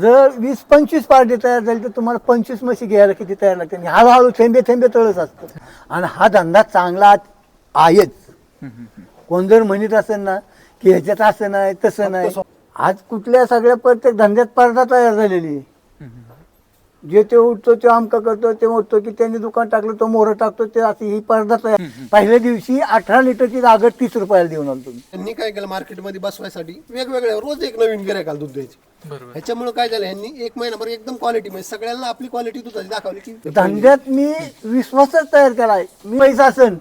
जर वीस पंचवीस पार्टी तयार झाली तर तुम्हाला पंचवीस म्हशी घ्यायला किती तयार लागते आणि हळूहळू थेंबे थेंबे तळच असतं. आणि हा धंदा चांगला आहेच. कोण जर म्हणत असेल ना की ह्याच्यात असं नाही तसं नाही. आज कुठल्या सगळ्या प्रत्येक धंद्यात स्पर्धा तयार झालेली आहे. जे ते उठतो ते आमका करतो ते उठतो की त्यांनी दुकान टाकलं तो मोहर टाकतो ते अशी ही तयार. पहिल्या दिवशी अठरा लिटरची जागा तीस रुपयाला देऊन आलो तुम्ही त्यांनी काय केलं मार्केटमध्ये बसवायसाठी वेगवेगळ्या रोज एक नवीन गिरायकाला दूध द्यायची. बरोबर. ह्याच्यामुळे काय झालं यांनी एक महिनाभर एकदम क्वालिटी म्हणजे सगळ्यांना आपली क्वालिटी दुधाची दाखवली की धंद्यात मी विश्वासच तयार केलाय मी पैसा असन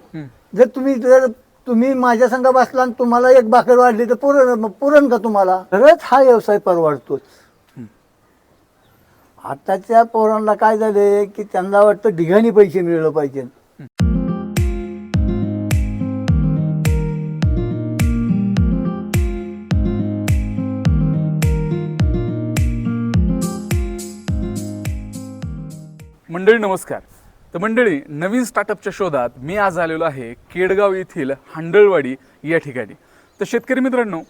जर तुम्ही जर तुम्ही माझ्या संघ बसला आणि तुम्हाला एक भाकर वाढली तर पुरण पुरण का तुम्हाला? खरंच हा व्यवसाय परवडतोच. आताच्या पोरांना काय झाले की त्यांना वाटतं ढिगाणी पैसे मिळलं पाहिजे. मंडळी नमस्कार. तर मंडळी नवीन स्टार्टअपच्या शोधात मी आज आलेलो आहे केडगाव येथील हांडळवाडी या ठिकाणी. तर शेतकरी मित्रांनो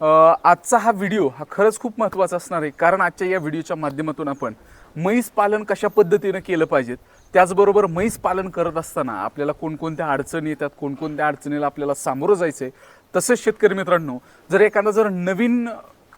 आजचा हा व्हिडिओ हा खरंच खूप महत्त्वाचा असणार आहे. कारण आजच्या या व्हिडिओच्या माध्यमातून आपण म्हैस पालन कशा पद्धतीनं केलं पाहिजेत त्याचबरोबर म्हैस पालन करत असताना आपल्याला कोणकोणत्या अडचणी येतात कोणकोणत्या अडचणीला आपल्याला सामोरं जायचं आहे तसेच शेतकरी मित्रांनो जर एखादा जर नवीन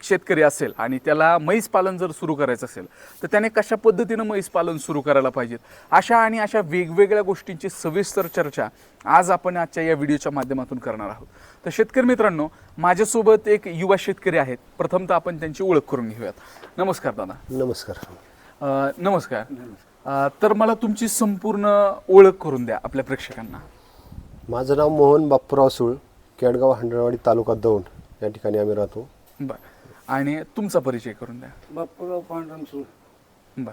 शेतकरी असेल आणि त्याला म्हैस पालन जर सुरू करायचं असेल तर त्याने कशा पद्धतीनं म्हैस पालन सुरू करायला पाहिजेत? अशा आणि अशा वेगवेगळ्या गोष्टींची सविस्तर चर्चा आज आपण आजच्या या व्हिडिओच्या माध्यमातून करणार आहोत. तर शेतकरी मित्रांनो माझ्यासोबत एक युवा शेतकरी आहेत. प्रथमतः आपण त्यांची ओळख करून घेऊयात. नमस्कार दादा. नमस्कार. अ, नमस्कार. अ, तर मला तुमची संपूर्ण ओळख करून द्या आपल्या प्रेक्षकांना. माझं नाव मोहन बाप्पूराव सुळ केडगाव हंडरवाडी तालुका दौंड या ठिकाणी आम्ही राहतो. बरं. आणि तुमचा परिचय करून द्या. बापूराव बर.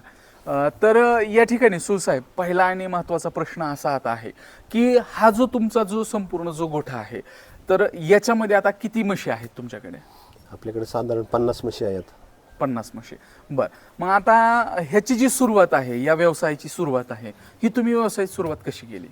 अ, तर या ठिकाणी सुसाहेब पहिला आणि महत्त्वाचा प्रश्न असा आता आहे की हा जो तुमचा जो संपूर्ण जो गोठा आहे तर याच्यामध्ये आता किती म्हशी आहेत तुमच्याकडे? आपल्याकडे साधारण पन्नास म्हशी आहेत. पन्नास म्हशी. बर. मग आता ह्याची जी सुरुवात आहे या व्यवसायाची सुरुवात आहे ही तुम्ही व्यवसायाची सुरुवात कशी केली?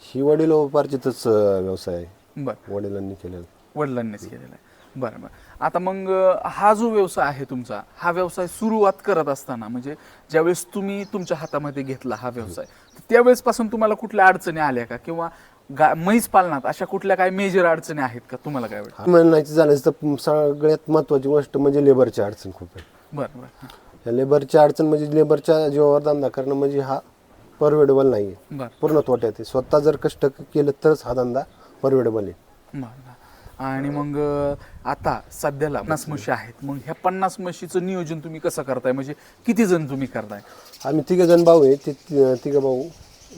ही वडिलोपार्जितच अं, व्यवसाय आहे. बर. वडिलांनी केलेला. वडिलांनीच केलेला आहे. बरं बरं. आता मग हा जो व्यवसाय आहे तुमचा हा व्यवसाय सुरुवात करत असताना म्हणजे ज्यावेळेस तुम्ही तुमच्या हातामध्ये घेतला हा व्यवसाय त्यावेळेसपासून तुम्हाला कुठल्या अडचणी आल्या का? किंवा गा म्हैस पालनात अशा कुठल्या काही मेजर अडचणी आहेत का? तुम्हाला काय वाटतं? म्हणायचं झालं तर सगळ्यात महत्वाची गोष्ट म्हणजे लेबरची अडचण खूप आहे. बरं बरं. लेबरची अडचण म्हणजे लेबरच्या जीवावर धंदा करणं म्हणजे हा परवेडेबल नाही आहे पूर्ण तोट्यात आहे. स्वतः जर कष्ट केलं तरच हा धंदा परवेडेबल आहे. बरं आणि मग आता सध्याला पन्नास म्हशी आहेत. मग ह्या पन्नास म्हशीचं नियोजन तुम्ही कसं करताय? म्हणजे किती जण तुम्ही करताय? आम्ही तिघ जण भाऊ आहे. ते ति- तिघं भाऊ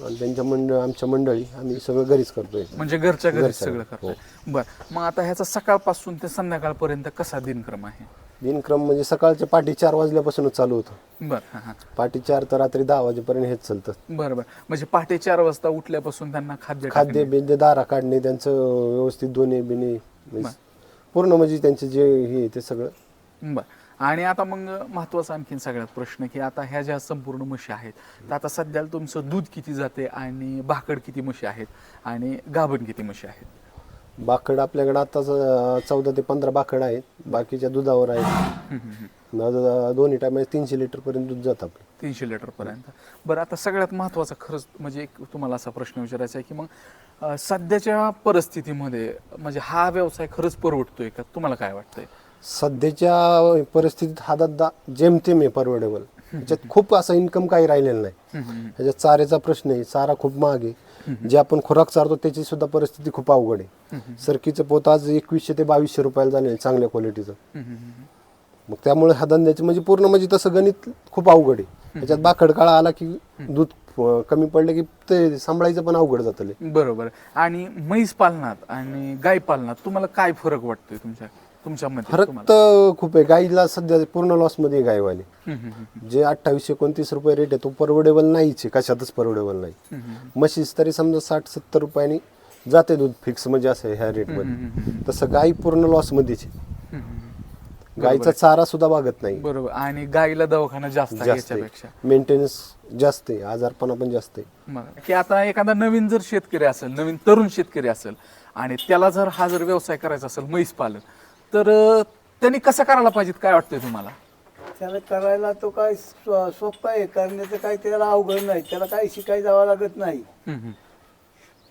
आणि त्यांच्या मंडळ आमच्या मंडळी. आम्ही सगळं घरीच करतोय. म्हणजे घरच्या घरी घरच्या सगळं घरी, करताय. बरं. मग आता ह्याचा सकाळपासून ते संध्याकाळपर्यंत कसा दिनक्रम आहे? दिनक्रम म्हणजे सकाळच्या पाठी चार वाजल्यापासूनच चालू होतं. बरं हां हां. पाठी चार तर रात्री दहा वाजेपर्यंत हेच चालतं. बरं बरं. म्हणजे पहाटे चार वाजता उठल्यापासून त्यांना खाद्य खाद्य टाकणे. बिद्य दारा काढणे त्यांचं व्यवस्थित दोन्ही बिने म्हणजे पूर्ण म्हणजे त्यांचे जे हे ते सगळं. बरं. आणि आता मग महत्त्वाचा आणखीन सगळ्यात प्रश्न की आता ह्या ज्या संपूर्ण म्हशी आहेत तर आता सध्याला तुमचं दूध किती जाते आणि भाकड किती म्हशी आहेत आणि गाभण किती म्हशी आहेत? बाकड आपल्याकडे आता चौदा ते पंधरा बाकड आहेत. बाकीच्या दुधावर आहेत. न- दोन्ही टायमा तीनशे लिटर पर्यंत दूध जात आपलं. तीनशे लिटर पर्यंत. बरं आता सगळ्यात महत्त्वाचा खरंच म्हणजे एक तुम्हाला असा प्रश्न विचारायचा आहे की मग अं, सध्याच्या परिस्थितीमध्ये म्हणजे हा व्यवसाय खरंच परवडतोय का? तुम्हाला काय वाटतंय? सध्याच्या परिस्थितीत हा धंदा जेमतेम आहे परवडेबल. त्याच्यात खूप असं इन्कम काही राहिलेलं नाही. ह्याच्यात चाऱ्याचा प्रश्न आहे चारा खूप महाग आहे. जे आपण खुराक चारतो त्याची सुद्धा परिस्थिती खूप अवघड आहे. सरकीचं पोत आज एकवीसशे ते बावीसशे रुपयाला झाले चांगल्या क्वालिटीचं हम्म. मग त्यामुळे हा धंद्याचे म्हणजे पूर्ण म्हणजे तसं गणित खूप अवघड आहे. त्याच्यात बाखड काळा आला की दूध अं, कमी पडलं की ते सांभाळायचं पण अवघड जातं. बरोबर. आणि म्हैस पालनात आणि गाय पालनात तुम्हाला काय फरक वाटतोय तुमच्या तुमच्या मध्ये फरक? तर खूप आहे. गाईला सध्या पूर्ण लॉसमध्ये आहे गायवाली. जे अठ्ठावीस एकोणतीस रुपये रेट आहे तो परवडेबल नाहीच आहे. कशातच परवडेबल नाही. म्हशीस तरी समजा साठ सत्तर रुपयांनी जाते दूध फिक्स म्हणजे असं आहे ह्या हम्म, रेटमध्ये तसं गाई पूर्ण लॉस मध्येच आहे. गाईचा चारा सुद्धा भागत नाही. बरोबर. आणि गाईला दवाखाना जास्त आहे जास्त याच्यापेक्षा. मेंटेनन्स जास्त आहे. आजारपणा पण जास्त आहे. की आता एखादा नवीन जर शेतकरी असेल नवीन तरुण शेतकरी असेल आणि त्याला जर हा जर व्यवसाय करायचा असेल म्हैस पालन तर अं, त्यांनी कसं करायला पाहिजे काय वाटतंय तुम्हाला? त्याला करायला तो काय सोपं आहे. करण्याचं काय त्याला अवघड नाही. त्याला काही शिकाय जावं लागत नाही. हम्म, हम्म.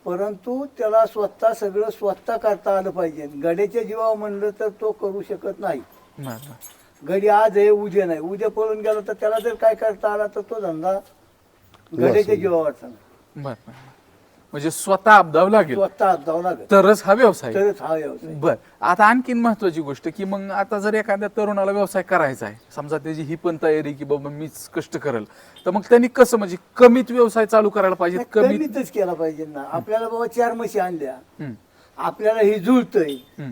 परंतु त्याला स्वतः सगळं स्वतः करता आलं पाहिजे. गड्याच्या जीवावर म्हणलं तर तो करू शकत नाही. बरं गडी आज आहे उद्या नाही. उद्या पळून गेला तर त्याला जर काय करता आला तर तो धंदा गड्याच्या जीवावरचा नाही. बरं म्हणजे स्वतः अबदावं लागेल. स्वतः जावं लागत तरच हा व्यवसाय. तरच हा व्यवसाय. बर. आता आणखीन महत्वाची गोष्ट की मग आता जर एखाद्या तरुणाला व्यवसाय करायचा आहे समजा त्याची ही पण तयारी की बाबा मीच कष्ट करेल तर मग त्यांनी कसं म्हणजे कमीत व्यवसाय चालू करायला पाहिजे कमीत कमीतच केला पाहिजे ना. आपल्याला बाबा चार म्हशी आणल्या. हम्म, आपल्याला ही जुळतंय. हम्म.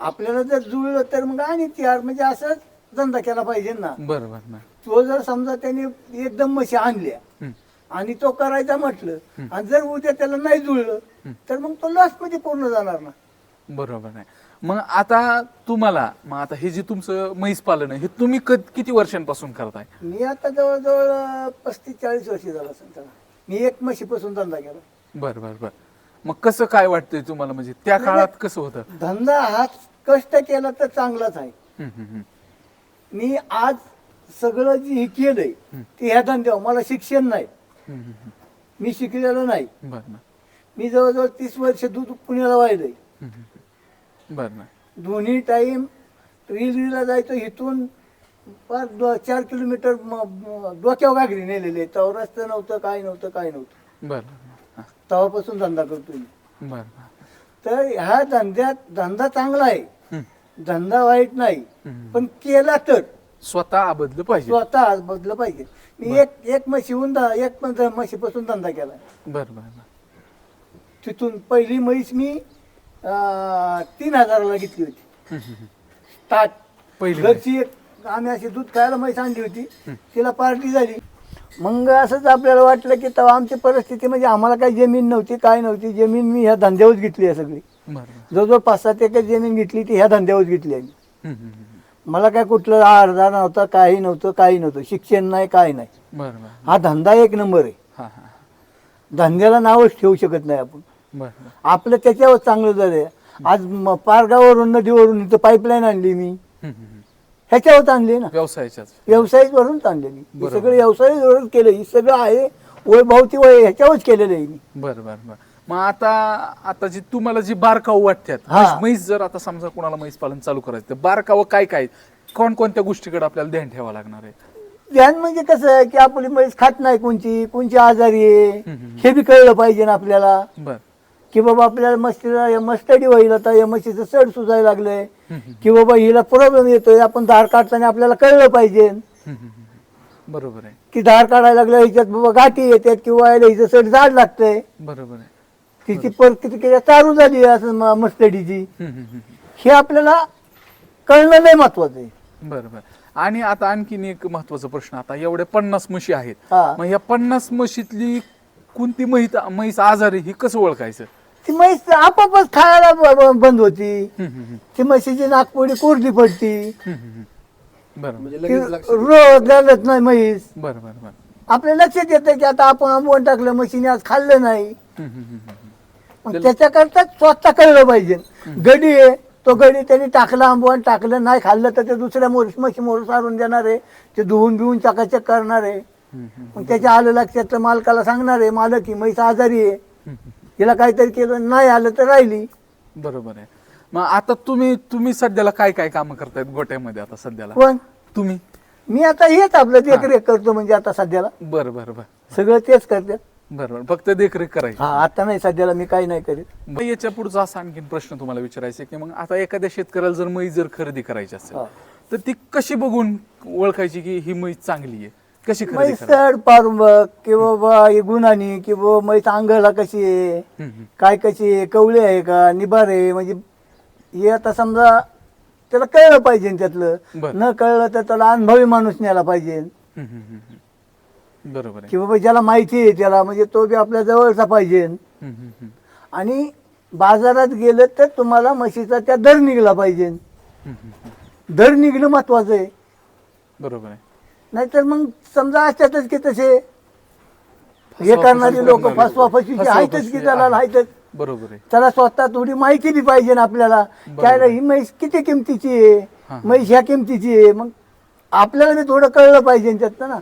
आपल्याला जर जुळलं तर मग आणि चार म्हणजे असंच धंदा केला पाहिजे ना. बरं बरं बरं तो जर समजा त्याने एकदम म्हशी आणल्या आणि तो करायचा म्हटलं आणि जर उद्या त्याला नाही जुळलं तर मग तो लॉसमध्ये पूर्ण जाणार ना. बरोबर आहे. मग आता तुम्हाला मग आता हे जे तुमचं म्हैस पालन आहे हे तुम्ही क- किती वर्षांपासून करताय? मी आता जवळजवळ पस्तीस चाळीस वर्ष झालं असेल त्याला. मी एक म्हशीपासून धंदा केला. बरं बरं बरं. मग कसं काय वाटतंय तुम्हाला? म्हणजे त्या काळात कसं होतं? धंदा हा कष्ट केला तर चांगलाच आहे. मी आज सगळं जे हे केलंय ते ह्या धंद्यावर. मला शिक्षण नाही. मी शिकलेलो नाही. मी जवळजवळ तीस वर्ष दूध पुण्याला वाहिलंय. दोन्ही टाईम रेल्वेला जायचं इथून चार किलोमीटर डोक्यावर गागरी नेलेले. तेव्हा रस्ते नव्हतं काय नव्हतं काय नव्हतं. तेव्हापासून धंदा करतो मी. तर ह्या धंद्यात धंदा चांगला आहे. धंदा वाईट नाही. पण केला तर. स्वतः बदल पाहिजे. स्वतः बदलं पाहिजे. मी एक एक म्हशीहून एक म्हशीपासून धंदा केला. बरं तिथून पहिली म्हैस मी तीन हजाराला घेतली होती. स्टार्ट पहिली घरची एक आम्ही अशी दूध खायला म्हैस आणली होती. तिला पार्टी झाली. मग असंच आपल्याला वाटलं की तेव्हा आमची परिस्थिती म्हणजे आम्हाला काही जमीन नव्हती काय नव्हती. जमीन मी ह्या धंद्यावर घेतली आहे सगळी. जवळजवळ पाच सात एकर जमीन घेतली ती ह्या धंद्यावर घेतली आहे. मला काय कुठलं अर्धा नव्हता काही नव्हतं काही नव्हतं. शिक्षण नाही काय नाही. हा धंदा एक नंबर आहे. धंद्याला नावच ठेवू शकत नाही आपण. आपलं त्याच्यावर चांगलं झालंय आज पारगावरून नदीवरून इथं पाईपलाईन आणली मी. ह्याच्यावर आणली ना? व्यवसायाच्याच व्यवसायीवरूनच आणलेली हे बरोबर. सगळं व्यवसायीवरून केलं. हे सगळं आहे वैभवती वय ह्याच्यावरच केलेलं आहे मी. बरं बरं बरं. मग आता आता जी तुम्हाला जी बारकाऊ वाटतात हा. म्हैस- म्हैस जर आता समजा कोणाला म्हैस पालन चालू करायचं तर बारकावं काय काय? कोणकोणत्या गोष्टीकडे आपल्याला ध्यान ठेवावं लागणार आहे? ध्यान म्हणजे कसं आहे की आपली म्हैस खात नाही कोणची कोणची आजारी आहे हम्म. हे बी कळलं पाहिजे ना आपल्याला. बरं. की बाबा आपल्याला मस्तीला मस्टडी व्हायला तर या म्हशीचं सड सुजायला लागलंय. की बाबा हिला प्रॉब्लेम येतोय आपण धार काढताना आपल्याला कळलं पाहिजे. बरोबर आहे. की धार काढायला लागलं ह्याच्यात बाबा गाठी येतात किंवा याला हिचं सड जाड लागतंय. बरोबर आहे. तिची प्रतिक्रिया चालू झाली असं मस्टडीची. हे आपल्याला कळणं लय महत्वाचं आहे. बरं बरं आणि आता आणखीन एक महत्त्वाचा प्रश्न आता एवढे पन्नास म्हशी आहेत. मग या पन्नास म्हशीतली कोणती म्हैस म्हैस आजारी ही कसं ओळखायचं? ती म्हैस आपापच खायला ब- ब- बंद होती. ती म्हशीची नागपुडी कोरडी पडती. बरं बरं. म्हणजे ती लगेच लक्षात रोज घालत नाही म्हैस. बरं बरं बरं. आपल्या लक्षात येतं की आता आपण आंबवण टाकलं म्हशीने आज खाल्लं नाही. हम्म, हम्म, हम्म, हम्म. मग त्याच्याकरता स्वतः कळलं पाहिजे. गडी आहे तो गडी त्यांनी टाकला आंबवण टाकलं नाही खाल्लं तर ते दुसऱ्या मोर म्हशी मोर सारून देणार आहे. ते धुवून बिवून चकाचक करणार आहे. हम्म, हम्म, मग त्याच्या आलं लक्षात तर मालकाला सांगणार आहे मालक ही म्हैस आजारी आहे. हम्म, हम्म. हिला काहीतरी केलं नाही आलं तर राहिली. बरोबर आहे. मग आता तुम्ही तुम्ही सध्याला काय काय कामं करतायत गोट्यामध्ये आता सध्याला? पण तुम्ही? मी आता हेच आपलं देखरेख करतो म्हणजे आता सध्याला. बरं बरं बरं. सगळं तेच करते. बरं बरं. फक्त देखरेख करायची. हा आता नाही सध्याला मी काही नाही करीत. मग याच्या पुढचा असा आणखीन प्रश्न तुम्हाला विचारायचा आहे की मग आता एखाद्या शेतकऱ्याला जर म्हैस जर खरेदी करायची असेल हा. तर ती कशी बघून ओळखायची की ही म्हैस चांगली आहे? कशी खरेदी म्हैस सड पारून बघ किंवा बा हे गुणानी किंवा म्हैस अंगाला कशी आहे? हम्म, हम्म. काय कशी आहे? कवळे आहे का? निबार आहे? म्हणजे हे आता समजा त्याला कळलं पाहिजे त्यातलं. बरं. न कळलं तर त्याला अनुभवी माणूस न्यायला पाहिजे. हम्म, हम्म, हम्म, हम्म. बरोबर आहे. की बाबा ज्याला माहिती आहे त्याला म्हणजे तो बी आपल्या जवळचा पाहिजे. हम्म, हम्म, हम्म. आणि बाजारात गेलं तर तुम्हाला म्हशीचा त्या दर निघला पाहिजे. हम्म, हम्म, हम्म. दर निघणं महत्वाचं आहे. बरोबर आहे. नाहीतर मग समजा असतातच की तसे हे करणारी लोक लोकं. फसवीची फसवा आहेतच की आहे. आहेतच बरोबर आहे त्याला स्वतः थोडी माहिती बी पाहिजे ना आपल्याला. काय ही म्हैस किती किमतीची आहे. म्हैस ह्या किमतीची आहे मग आपल्याला बी थोडं कळलं पाहिजे त्यातनं ना.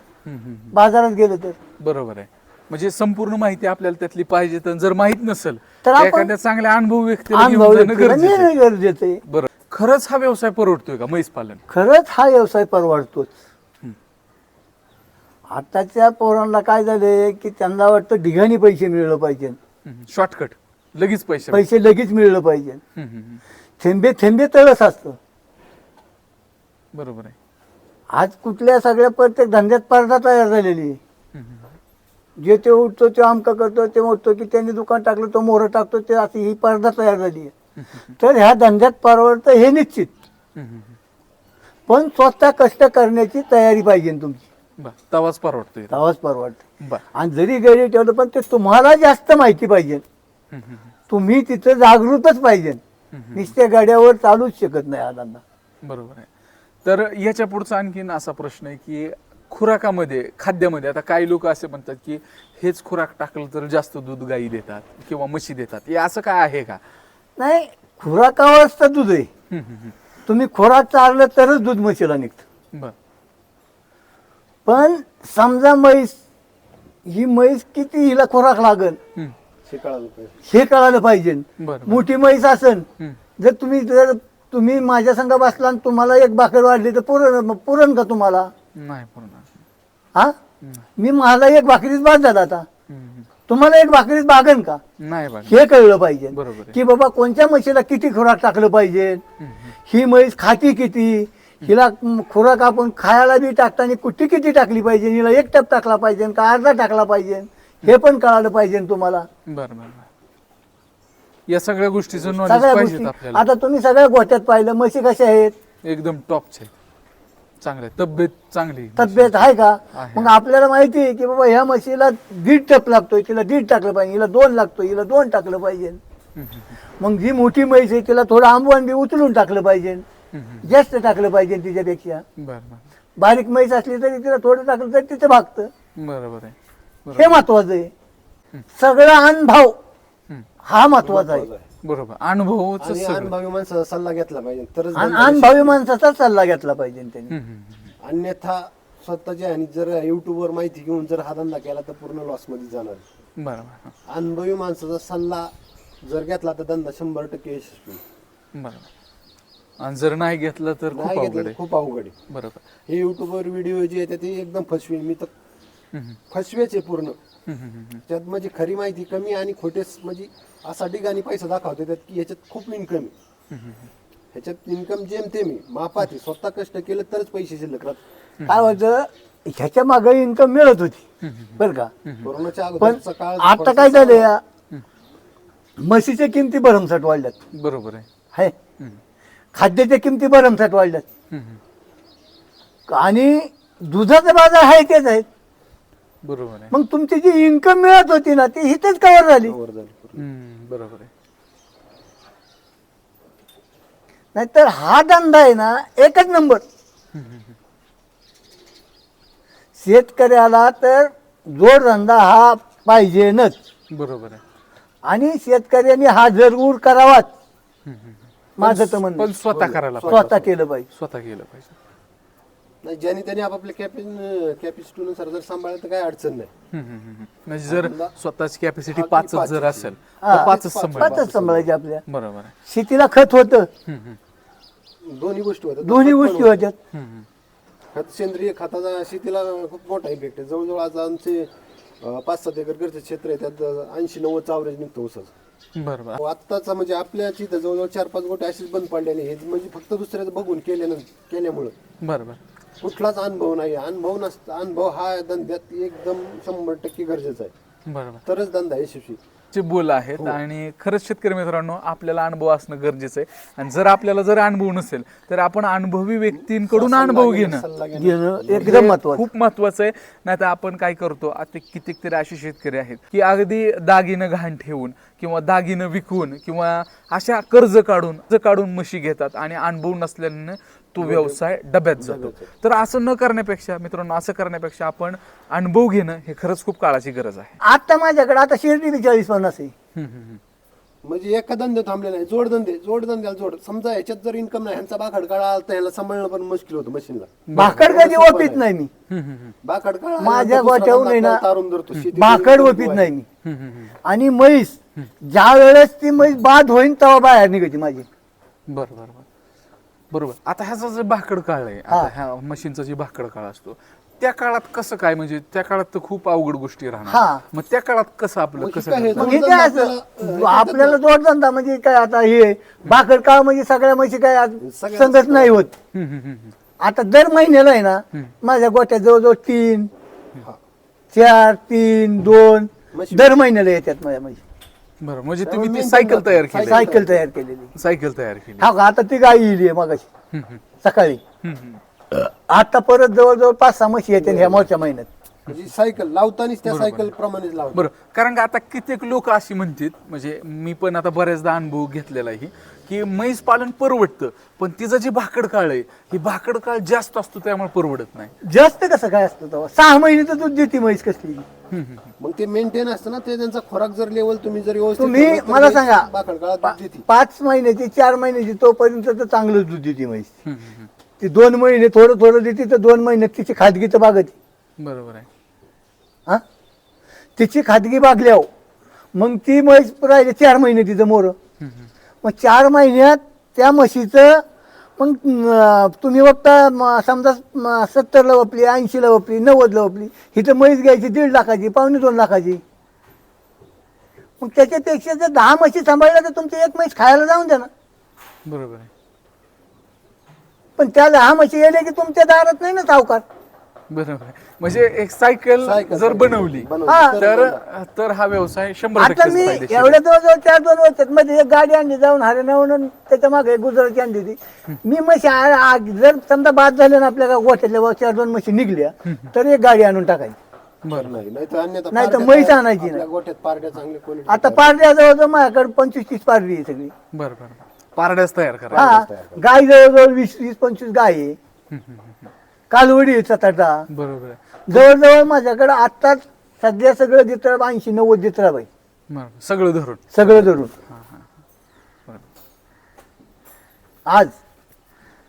बाजारात गेलं तर बरोबर आहे म्हणजे संपूर्ण माहिती आपल्याला त्यातली पाहिजे तर जर माहीत नसेल तर आपण- एखाद्या चांगल्या अनुभव व्यक्तीला गरजेचं आहे. बरं खरंच हा व्यवसाय परवडतोय का म्हैस पालन खरंच हा व्यवसाय परवडतोच. आताच्या पोरांना काय झालंय की त्यांना वाटतं ढिगाणी पैसे मिळलं पाहिजे. शॉर्टकट लगेच पैसे पैसे लगेच मिळलं पाहिजे. थेंबे थेंबे तळस असतं. बरोबर आहे. आज कुठल्या सगळ्या प्रत्येक धंद्यात स्पर्धा तयार झालेली. जे ते उठतो ते आमका करतो ते उठतो की त्यांनी दुकान टाकलं तो मोहर टाकतो ते अशी ही स्पर्धा तयार झाली आहे. तर ह्या धंद्यात परवडतं हे निश्चित. पण स्वतः कष्ट करण्याची तयारी पाहिजे तुमची. तवाच परवडतोय. तेव्हाच परवडतं बर. आणि जरी गैरी ठेवलं पण ते तुम्हाला जास्त माहिती पाहिजे. तुम्ही तिथं जागृतच पाहिजे. नुसत्या गाड्यावर चालूच शकत नाही धंदा बरोबर आहे. तर याच्या पुढचा आणखीन असा प्रश्न आहे की खुराकामध्ये खाद्यामध्ये आता काही लोक असे म्हणतात की हेच खुराक टाकलं तर जास्त दूध गाई देतात किंवा म्हशी देतात. हे असं काय आहे का? नाही खुराकावरच तर दूध आहे. हम्म, हम्म, हम्म. तुम्ही खोराक चारलं तरच दूध म्हशीला निघतं. बर. पण समजा म्हैस ही म्हैस किती हिला खोराक लागल हम्म, हे कळालं पाहिजे. बरं. मोठी म्हैस असन हम्म, जर तुम्ही जर तुम्ही माझ्या संघ बसला आणि तुम्हाला एक भाकर वाढली तर पुरण पुरण का तुम्हाला? नाही पूर्ण हा? मी मला एक भाकरीच बाद झाला आता. हम्म, तुम्हाला एक भाकरीच बागन का? नाही बघ हे कळलं पाहिजे. बरोबर आहे. की बाबा कोणत्या म्हशीला किती खुराक टाकलं पाहिजे? हम्म, ही म्हैस खाती किती? हिला खुराक आपण खायला बी टाकताना कुठे किती टाकली पाहिजे? हिला एक टप टाकला पाहिजे का अर्धा टाकला पाहिजे? हे पण कळालं पाहिजे तुम्हाला. बरं बरं बरं. या सगळ्या गोष्टीचं सगळ्या पाहिजेत गोष्टी. आपल्याला. आता तुम्ही सगळ्या गोठ्यात पाहिलं म्हशी कशा आहेत? एकदम टॉपचे चांगले तब्येत चांगली तब्येत आहे का? आहे. मग आपल्याला माहिती आहे की बाबा ह्या म्हशीला दीड टप लागतोय तिला दीड टाकलं पाहिजे हिला दोन लागतोय हिला दोन टाकलं पाहिजे. हम्म, हम्म, मग जी मोठी म्हैस आहे तिला थोडं आंबवण बी उचलून टाकलं पाहिजे. जास्त टाकलं पाहिजे तिच्यापेक्षा. बरं बरं. बारीक म्हैस असली तरी तिला थोडं टाकलं तरी तिचं भागतं. बरोबर आहे. हे महत्वाचं आहे. सगळा अनुभव हा महत्त्वाचा आहे. बरोबर. सगळं. अनुभवी माणसाचा सल्ला घेतला पाहिजे. धंदा अनुभवी माणसाचा सल्ला घेतला पाहिजे त्यांनी. अन्यथा स्वतःच्या आणि जर युट्यूबवर माहिती घेऊन जर हा धंदा केला तर पूर्ण लॉसमध्ये जाणार. बरोबर अनुभवी माणसाचा सल्ला जर घेतला तर धंदा शंभर टक्के यशस्वी. बरोबर. आणि जर नाही घेतलं तर खूप नाही अवघड घेतलं आहे. खूप अवघड आहे. बरोबर. हे युट्यूबवर व्हिडिओ जे येतात ते एकदम फसवी मी तर हम्म, फसवेच आहे पूर्ण. हम्म, हम्म, हम्म. त्यात म्हणजे खरी माहिती कमी आणि खोटेच म्हणजे असा ठिकाणी पैसा दाखवते त्यात की ह्याच्यात खूप इन्कम आहे. ह्याच्यात इन्कम जेमतेम आहे. मापात आहे. स्वतः कष्ट केलं तरच पैसे शिल्लक राहतात. काय होतं ह्याच्या मागे इन्कम मिळत होती. बरं का? कोरोनाच्या पण अगोदरचा काळ आता काय झालं या? म्हशीच्या किमती भरमसाठ वाढल्यात. बरोबर आहे? हम्म, खाद्याच्या किमती भरमसाठ वाढल्यात. आणि दुधाचे बाजार आहे तेच आहेत बरोबर आहे. मग तुमची जी इन्कम मिळत होती ना ती इथेच कव्हर झाली. बरोबर आहे. नाहीतर हा धंदा आहे ना एकच नंबर. शेतकऱ्याला तर जोडधंदा हा पाहिजेनच. बरोबर आहे. आणि शेतकऱ्यांनी हा जरूर करावाच. माझं तर पण म्हणणं स्वतः करायला पाहिजे. स्वतः केलं पाहिजे स्वतः केलं पाहिजे. नाही ज्याने त्याने आपापल्या कॅपिन कॅपॅसिटीनुसार जर सांभाळलं तर काय अडचण नाही. हम्म, हम्म, हम्म. म्हणजे जर स्वतःची कॅपॅसिटी पाच जर. असेल हा, तर पाचच सांभाळ पाचच सांभाळायचे आपल्या. बरोबर आहे. शेतीला खत होतं. हम्म, हम्म, दोन्ही गोष्टी होतात दोन्ही गोष्टी होतं. होत्यात हम्म, हम्म. खत सेंद्रिय खताचा शेतीला खूप मोठा इफेक्ट आहे. जवळजवळ आज आमचे अं, पाच सात एकर घरचे क्षेत्र आहे. त्यात ऐंशी नव्वद ॲव्हरेज निघतो ऊसाचं. बरोबर. आत्ताचा म्हणजे आपल्या तिथं जवळजवळ चार पाच गोटे असेच बंद पडलेले हे म्हणजे फक्त दुसऱ्याचं बघून केल्यानं केल्यामुळं. बरोबर. कुठलाच अनुभव नाही. अनुभव नसता अनुभव हा धंद्यात एकदम शंभर टक्के गरजेचा आहे. बरोबर. तरच धंदा यशस्वी. चे बोल आहेत आणि खरंच शेतकरी मित्रांनो आपल्याला अनुभव असणं गरजेचं आहे. आणि जर आपल्याला जर अनुभव नसेल तर आपण अनुभवी व्यक्तींकडून अनुभव घेणं एकदम हे महत्वाचं. खूप महत्वाचं आहे. नाही तर आपण काय करतो आता कितीक तरी असे शेतकरी आहेत की अगदी दागिनं घाण ठेवून किंवा दागिनं विकून किंवा अशा कर्ज काढून कर्ज काढून म्हशी घेतात आणि अनुभव नसल्यानं तो व्यवसाय डब्यात जातो. तर असं न करण्यापेक्षा मित्रांनो असं करण्यापेक्षा आपण अनुभव घेणं हे खरंच खूप काळाची गरज आहे. आता माझ्याकडे आता शिर्डी बी चाळीस पन्नास आहे. म्हणजे एका धंदे थांबले नाही जोडधंदे जोडधंद्याला जोड समजा ह्याच्यात जर इन्कम नाही ह्यांचा बाखड काळा आला तर ह्याला सांभाळणं पण मुश्किल होतं मशीनला भाकड कधी ओपीत नाही मी. बाखड काळा माझ्या आहे धंदा ना तारून धरतो शेती भाकड ओपीत नाही मी. आणि म्हैस ज्या वेळेस ती म्हैस बाद होईन तेव्हा बाहेर निघायची माझी. बरं बरं बरं. बरोबर आता ह्याचा जे भाकड काळ आहे हा. ह्या मशीनचा जे भाकड काळ असतो त्या काळात कसं काय म्हणजे त्या काळात तर खूप अवघड गोष्टी हा. राहणार मग त्या काळात कसं आपलं कसं काय हे? मग हे जोडधंदा काय असं आपल्याला, जोडधंदा म्हणजे काय आता हे भाकर काळ म्हणजे सगळ्या म्हशी काय आज सगळ्या संगत नाही होत हम्म, हम्म, हम्म, आता दर महिन्याला आहे ना माझ्या गोट्यात जवळजवळ तीन हा. चार तीन दोन म्हशी. दर महिन्याला येतात माझ्या म्हशी. बरं म्हणजे तुम्ही ती सायकल तयार केली. सायकल तयार केलेली. सायकल तयार केली. हा आता ती गाई येईल मगाशी. हम्म, हम्म, सकाळी. आता परत जवळजवळ पाच सहा म्हशी येतील ह्या मोठ्या महिन्यात. म्हणजे सायकल लावतानाच त्या सायकल प्रमाणेच लावतो बरं कारण का आता कित्येक लोक अशी म्हणतात म्हणजे मी पण आता बऱ्याचदा अनुभव घेतलेला आहे की म्हैस पालन परवडतं पण तिचं जे भाकड काळ आहे ही भाकड काळ जास्त असतो त्यामुळे परवडत नाही. जास्त कसं काय असतं तेव्हा? सहा महिने तर दूध देते म्हैस कसली. हम्म, हम्म, हम्म. मग ते मेंटेन असतं ना ते त्यांचा खोराक जर लेवल तुम्ही जर व्यवस्थित तुम्ही ठेवलं तर मला ते सांगा बाखड काळात दूध देते. पाच महिन्याची चार महिन्याची तोपर्यंत तर चांगलं दूध देते म्हैस. हम्म, हम्म, हम्म. ती दोन महिने थोडं थोडं देते तर दोन महिन्यात तिची खाजगी तर बागती. बरोबर आहे. हा? तिची खाजगी बागल्याव मग ती म्हैस राहिले चार महिने तिचं मोर. हम्म, हम्म. मग चार महिन्यात त्या म्हशीचं मग तुम्ही बघता म, समजा म, सत्तरला वपली ऐंशीला वपली नव्वदला वपली ही तर म्हैस घ्यायची दीड लाखाची पावणे दोन लाखाची. मग त्याच्यापेक्षा जर दहा म्हशी सांभाळल्या तर तुमची एक म्हैस खायला जाऊन द्या ना. बरोबर आहे. पण त्या दहा म्हशी गेल्या की तुमच्या दारात नाही ना सावकार. बरोबर. आहे म्हणजे एक सायकल सायकल जर बनवली बनवली. हा. तर तर हा व्यवसाय शंभर आता टक्के मी फायदेशीर. एवढ्या जवळजवळ चार दोन वर्षात मध्ये एक गाडी आणली जाऊन हरियाणावरून त्याच्यामागे एक गुजरातची आणली होती. मी म्हशी आ- आ- जर समजा बाद झाले ना आपल्या गोठ्यातल्या व चार दोन म्हशी निघल्या तर एक गाडी आणून टाकायची. बरं. नाही नाही तर अन्यथा नाही तर पारड्या म्हैस आणायची आपल्या नाही. गोठ्यात पारड्या चांगल्या क्वालिटी आता पारड्या जवळजवळ माझ्याकडे पंचवीस तीस पारडी आहे सगळी. बरं बरं पारड्याच तयार करा हा. गाय जवळजवळ वीस वीस पंचवीस गाय आहे. कालवडी आहे दहा बरोबर आहे. जवळजवळ माझ्याकडे आत्ताच सध्या सगळं जित्र ऐंशी नव्वद जित्रा बाई. बरं सगळं धरून. सगळं धरून. आज.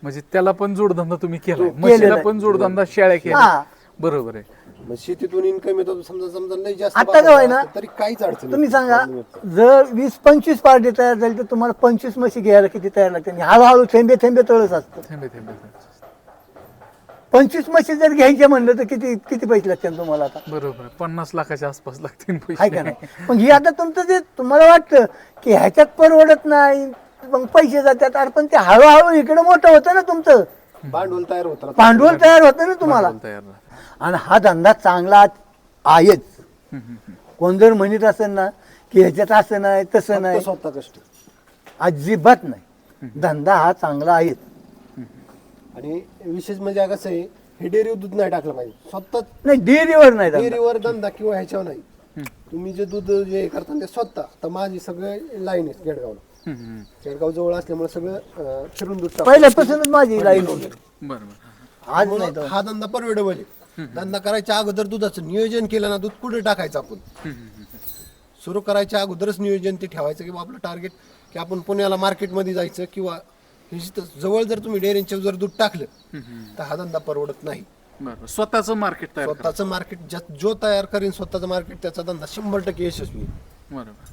म्हणजे त्याला पण जोडधंदा तुम्ही केलाय. हो, केलेला म्हशीला आहे. पण जोडधंदा शेळ्या केल्या. हा. बरोबर आहे. मग शेतीतून इन्कम येतो समजा समजा नाही जास्त आता बाजार काय ना? असलं तरी काहीच अडचण तुम्ही सांगा नाही. जर वीस पंचवीस पार्टी तयार झाली तर तुम्हाला पंचवीस म्हशी घ्यायला किती तयार लागते आणि हळूहळू थेंबे थेंबे तळच असतं. थेंबे थेंबे थेंबे. पंचवीस म्हशी जर घ्यायचे म्हणलं तर किती किती पैसे लागतील तुम्हाला आता? बरोबर. पन्नास लाखाच्या आसपास लागतील आहे का पैसे नाही? मग ही आता तुमचं जे तुम्हाला वाटतं की ह्याच्यात परवडत नाही मग पैसे जातात. अरे पण ते हळूहळू इकडे मोठं होतं ना तुमचं. भांडवल तयार होत. भांडवल तयार होतं ना तुम्हाला. भांडवल तयार. आणि हा धंदा चांगला आहेच. हम्म, हम्म, हम्म. कोण जर म्हणत असेल ना की ह्याच्यात असं नाही तसं नाही स्वतः कष्ट. अजिबात नाही. धंदा हा चांगला आहेच. आणि विशेष म्हणजे कसं आहे हे डेअरी दूध नाही टाकलं पाहिजे. स्वतः नाही डेअरीवर नाही. डेअरीवर धंदा किंवा ह्याच्यावर नाही. तुम्ही जे दूध जे हे करता ते स्वतः तर माझी सगळे लाईन आहे केडगावला हम्म, हम्म. केडगाव जवळ असल्यामुळे सगळं अं, फिरून दूध टाकतो. पहिल्यापासूनच माझी लाईन होती. बरं बरं. आज नाही म्हणून तर. हा धंदा परवडेबल आहे. धंदा करायच्या अगोदर दुधाचं नियोजन केलं ना दूध कुठे टाकायचं आपण? सुरू करायच्या अगोदरच नियोजन ते ठेवायचं किंवा आपलं टार्गेट की आपण पुण्याला मार्केटमध्ये जायचं किंवा जिथं जवळ जर तुम्ही डेअरींच्या जर दूध टाकलं तर हा धंदा परवडत नाही. बरं. स्वतःचं मार्केट तयार करा. स्वतःचं मार्केट जो तयार करेन स्वतःचं मार्केट त्याचा धंदा शंभर टक्के यशस्वी. बरोबर.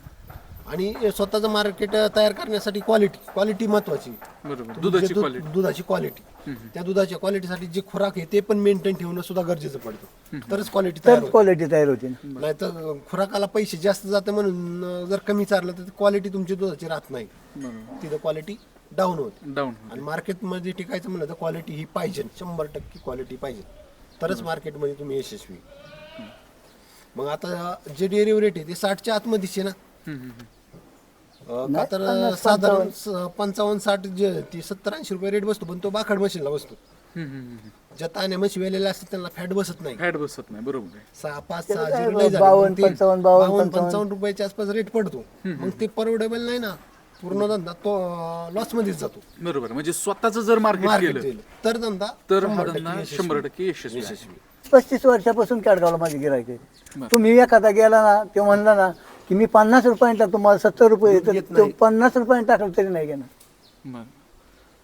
आणि हे स्वतःचं मार्केट तयार करण्यासाठी क्वालिटी क्वालिटी महत्वाची. बरोबर. दुधाची दूध- क्वालिटी दुधाची क्वालिटी त्या दुधाच्या क्वालिटीसाठी जे खुराक आहे ते पण मेंटेन ठेवणं सुद्धा गरजेचं पडतं. तरच क्वालिटी तयार तर होते. क्वालिटी तयार होती. ना. नाही तर खुराकाला पैसे जास्त जाते म्हणून अं, जर कमी चारलं तर क्वालिटी तुमची दुधाची राहत नाही. बरोबर. तिथं क्वालिटी डाऊन होते. डाऊन आणि मार्केटमध्ये टिकायचं म्हणलं तर क्वालिटी ही पाहिजे. शंभर टक्के क्वालिटी पाहिजे. तरच मार्केटमध्ये तुम्ही यशस्वी. मग आता जे डेअरी रेट आहे ते साठच्या आतमध्येच आहे ना? अं, का तर साधारण स- पंचावन्न साठ जे ती सत्तर ऐंशी रुपये रेट बसतो पण तो बाखड मशीनला बसतो. ज्या ताण्या म्हशी वेलेल्या असतात त्यांना फॅट बसत नाही. फॅट बसत नाही बरोबर आहे. सहा पाच सहा झिरो लय झाले. बावन्न, मग ते पंचावन्न, बावन्न, बावन्न, पंचावन्न. पंचावन्न रुपयाच्या आसपास रेट पडतो. मग ते परवडेबल नाही ना? पूर्ण धंदा तो लॉस मध्येच जातो. बरोबर. म्हणजे स्वतःचं जर मार्केट मार्केट केलं केलं. तर धंदा तर हा शंभर टक्के धंदा यशस्वी. शंभर टक्के यशस्वी आहे. यशस्वी. पस्तीस वर्षापासून केडगावला माझे गिरायक बरं. तुम्ही एखादा गेला ना ते म्हणला ना की मी पन्नास रुपयाने टाकतो मला सत्तर रुपये दूध येतं घेत तो नाही. पन्नास रुपयाने टाकलं तरी नाही घेणार. बरं.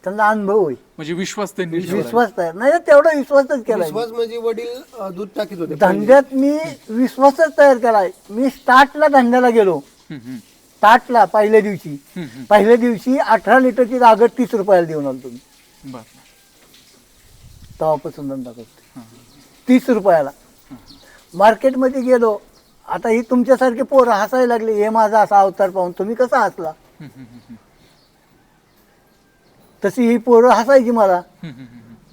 त्यांना अनुभव होईल म्हणजे विश्वास त्यांनी. विश्वास तयार. नाही तेवढा विश्वासच केला विश्वास म्हणजे वडील अं, दूध टाकीत होते. धंद्यात मी विश्वासच तयार केलाय मी स्टार्टला धंद्याला गेलो. हम्म, हम्म. स्टार्टला पहिल्या दिवशी. पहिल्या दिवशी अठरा लिटरची रागट तीस रुपयाला देऊन आलो तुम्ही. बरं. तेव्हापासून धंदा करतो. तीस रुपयाला. मार्केटमध्ये गेलो. आता ही तुमच्यासारखे पोरं हसायला लागले. हे माझा असा अवतार पाहून तुम्ही कसा हसला. तशी ही पोरं हसायची मला.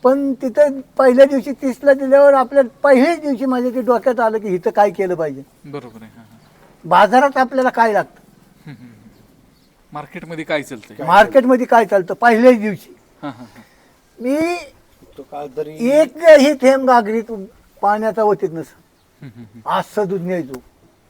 पण तिथे पहिल्या दिवशी तीसला दिल्यावर आपल्या पहिल्याच दिवशी माझ्या ते डोक्यात आलं की इथं काय केलं पाहिजे. बरोबर. बाजारात आपल्याला काय लागतं. मार्केटमध्ये काय चालतंय? मार्केटमध्ये काय चालतं? पहिल्याच दिवशी. हा, हा, हा. मी तो तरी एकही थेंब गागरीत पाण्याचा वतीत नस. हम्म, हम्म, हम्म. आज दूध न्यायचो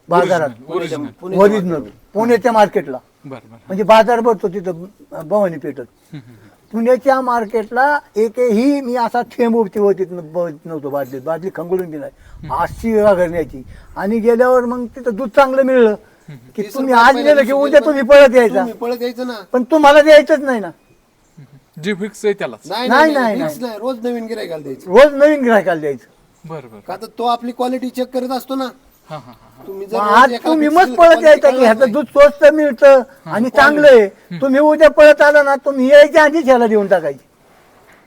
बाजारात. ओरिजिनल पुण्याच्या ओरिजिनल पुण्याच्या मार्केटला. बरं बरं. म्हणजे बाजार भरतो तिथं भवानी पेठत. हम्म, हम्म, हम्म. पुण्याच्या मार्केटला एकही मी असा थेंब उभती होती नव्हतो बादलीत. बादली खंगळून गेलाय अशी करण्याची आणि गेल्यावर मग तिथं दूध चांगलं मिळलं. की तुम्ही आज गेलं की उद्या तुम्ही ना, परत यायचा. तुम्ही पळत यायचं ना. पण तुम्हाला द्यायचंच नाही ना. जे फिक्स आहे त्यालाच. नाही नाही, नाही नाही, fix नाही. रोज नवीन गिरायकाला द्यायचं रोज नवीन ग्राहकाला द्यायचं बरं बरं. का तर तो आपली क्वालिटी चेक करत असतो ना. हा हा हा. तुम्ही मग आज एका तुम्ही मग पळत quality यायचा की ह्याचं नाही. दूध स्वस्त मिळतं आणि चांगलं आहे. तुम्ही उद्या पळत आला ना तुम्ही यायच्या आधीच ह्याला देऊन टाकायची.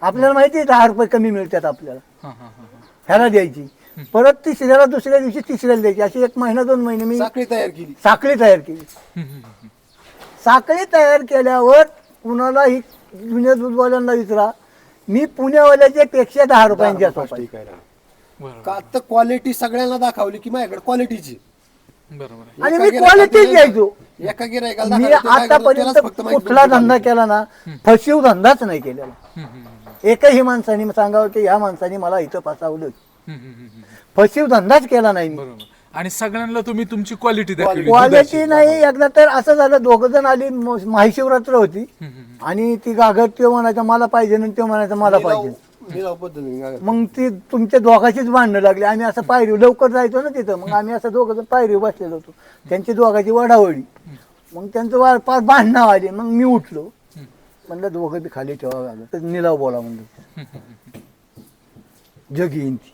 आपल्याला माहिती आहे दहा रुपये कमी मिळतात आपल्याला. हा हा हा हा. ह्याला द्यायची. परत तिसऱ्याला दुसऱ्या दिवशी तिसऱ्याला द्यायची. अशी एक महिना दोन महिने मी साखळी तयार केली. साखळी तयार केली. साखळी तयार केल्यावर कुणालाही जुन्या दूधवाल्यांना विचारा मी पुण्यावाल्याच्या पेक्षा दहा विकायला. बरं का तर क्वालिटी सगळ्यांना दाखवली की माझ्याकडे क्वालिटीची आणि एका मी क्वालिटी द्यायचो. एका गिरायकाला मी आतापर्यंत कुठला धंदा केला ना फशीव धंदाच नाही केलेला. एकही माणसाने सांगावं की या माणसाने मला इथं फसावलं फशीव धंदाच केला नाही मी. बरोबर. आणि सगळ्यांना तुम्ही तुमची क्वालिटी दाखवली क्वालिटी दुधाची. नाही एकदा तर असं झालं दोघ जण आली म- महाशिवरात्र होती. हम्म, हम्म, आणि ती गागर तो म्हणायचा मला पाहिजे आणि तो म्हणायचा मला पाहिजे. पद्धतीने. मग ती तुमच्या दोघाचीच भांडणं लागली. आम्ही असं पायरी लवकर जायचो ना तिथं. मग आम्ही असं दोघं जण पायरी बसलेलो होतो. त्यांची दोघाची वडावडी. मग त्यांचं वा- पार भांडणं आली. मग मी उठलो. म्हणलं दोघं बी खाली ठेवा गागर. तर निलाव बोला म्हणलं. जग येईन ती.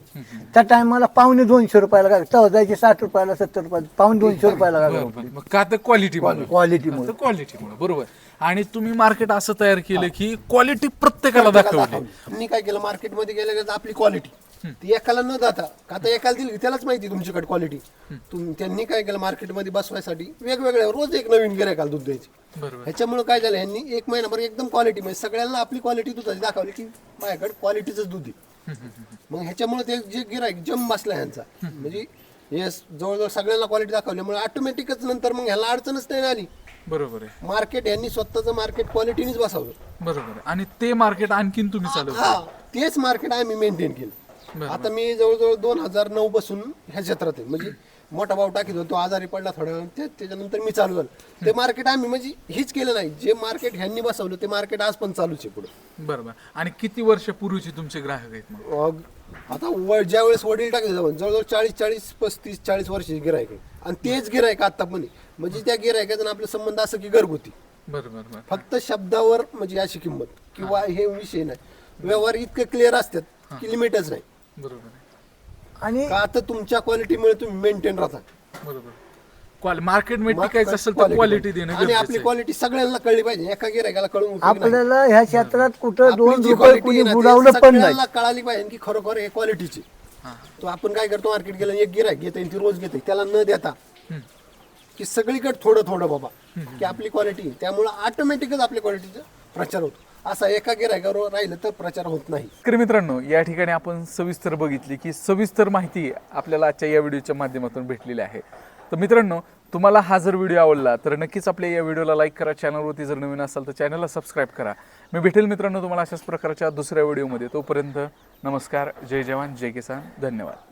त्या टायमाला पावणे दोनशे रुपयाला तेव्हा जायचे साठ रुपयाला सत्तर रुपयाला पावणे दोनशे रुपयाला बरोबर. मग का तर क्वालिटी क्वालिटीमुळे क्वालिटीमुळे बरोबर. आणि तुम्ही मार्केट असं तयार केलं की क्वालिटी प्रत्येकाला दाखवली. दाखवली. मी काय केलं मार्केटमध्ये गेलं की आपली क्वालिटी ती एकाला न जाता का आता एकाला दिली त्यालाच माहिती तुमच्याकडे क्वालिटी त्यांनी काय केलं मार्केटमध्ये बसवायसाठी वेगवेगळ्या रोज एक नवीन गिरायकाला दूध द्यायचे. बरोबर. ह्याच्यामुळे काय झालं यांनी एक महिनाभर एकदम क्वालिटी म्हणजे सगळ्यांना आपली क्वालिटी दुधाची दाखवली की माझ्याकडे क्वालिटीच दूध आहे. मग ह्याच्यामुळे ते जे गिरायक जम बसला ह्यांचा. म्हणजे हे जवळजवळ सगळ्यांना क्वालिटी दाखवल्यामुळे ऑटोमॅटिकच नंतर मग ह्याला अडचणच नाही आली. बरोबर आहे. मार्केट यांनी स्वतःचं मार्केट क्वालिटीनेच बसवलं. बरोबर आहे. आणि ते मार्केट आणखीन तुम्ही चालवता. हा तेच मार्केट आम्ही मेंटेन केलं. बरं. आता मी जवळजवळ दोन हजार नऊ पासून ह्या क्षेत्रात आहे. म्हणजे मोठा भाऊ टाकीत होतो तो आजारी पडला थोड्या वेळ ते त्याच्यानंतर मी चालू झालं. ते मार्केट आम्ही म्हणजे हेच केलं नाही. जे मार्केट ह्यांनी बसवलं ते मार्केट आज पण चालूच आहे पुढे. बरोबर. आणि किती वर्षापूर्वीचे तुमचे ग्राहक आहेत मग? आता व- ज्या वेळेस वडील टाकले जाऊन जवळजवळ चाळीस चाळीस पस्तीस चाळीस वर्षाचे गिरायक आहे आणि तेच गिरायक आता पण आहे. म्हणजे त्या गिरायकाचा आपला संबंध असं की घरगुती. बरोबर बरोबर. फक्त शब्दावर म्हणजे अशी किंमत. किंवा हे विषय नाही. व्यवहार इतके क्लिअर असतात की लिमिटच नाही. बरोबर आहे. आणि का आता तुमच्या क्वालिटीमुळे तुम्ही मेंटेन राहता? बरोबर. क्वाल मार्केटमध्ये टिकायचं असेल तर क्वालिटी देणं आणि गरजेचं आपली आहे. क्वालिटी सगळ्यांना कळली पाहिजे. एका गिरायकाला कळून उपयोग नाही. आपल्याला ह्या क्षेत्रात कुठं आपली दोन जी रुपये quality कुणी आहे ना, ती बुडावलं पण नाही. सगळ्यांना कळाली पाहिजे की खरोखर हे क्वालिटीची हा. तो आपण काय करतो मार्केट गेलं एक गिरायक घेते ती रोज घेते त्याला न देता हम्म. की सगळीकडे थोडं थोडं बाबा की आपली क्वालिटी त्यामुळे ऑटोमॅटिकच आपल्या क्वालिटीचा प्रचार होतो. असा एका गिरायकावर राहिलं तर प्रचार होत नाही. तर मित्रांनो या ठिकाणी आपण सविस्तर बघितली की सविस्तर माहिती आपल्याला आजच्या या व्हिडिओच्या माध्यमातून भेटलेली आहे. तर मित्रांनो तुम्हाला हा जर व्हिडिओ आवडला तर नक्कीच आपल्या या व्हिडिओला लाईक करा चॅनलवरती जर नवीन असाल तर चॅनलला सबस्क्राईब करा. मी भेटेल मित्रांनो तुम्हाला अशाच प्रकारच्या दुसऱ्या व्हिडिओमध्ये. तोपर्यंत नमस्कार जय जवान जय किसान धन्यवाद.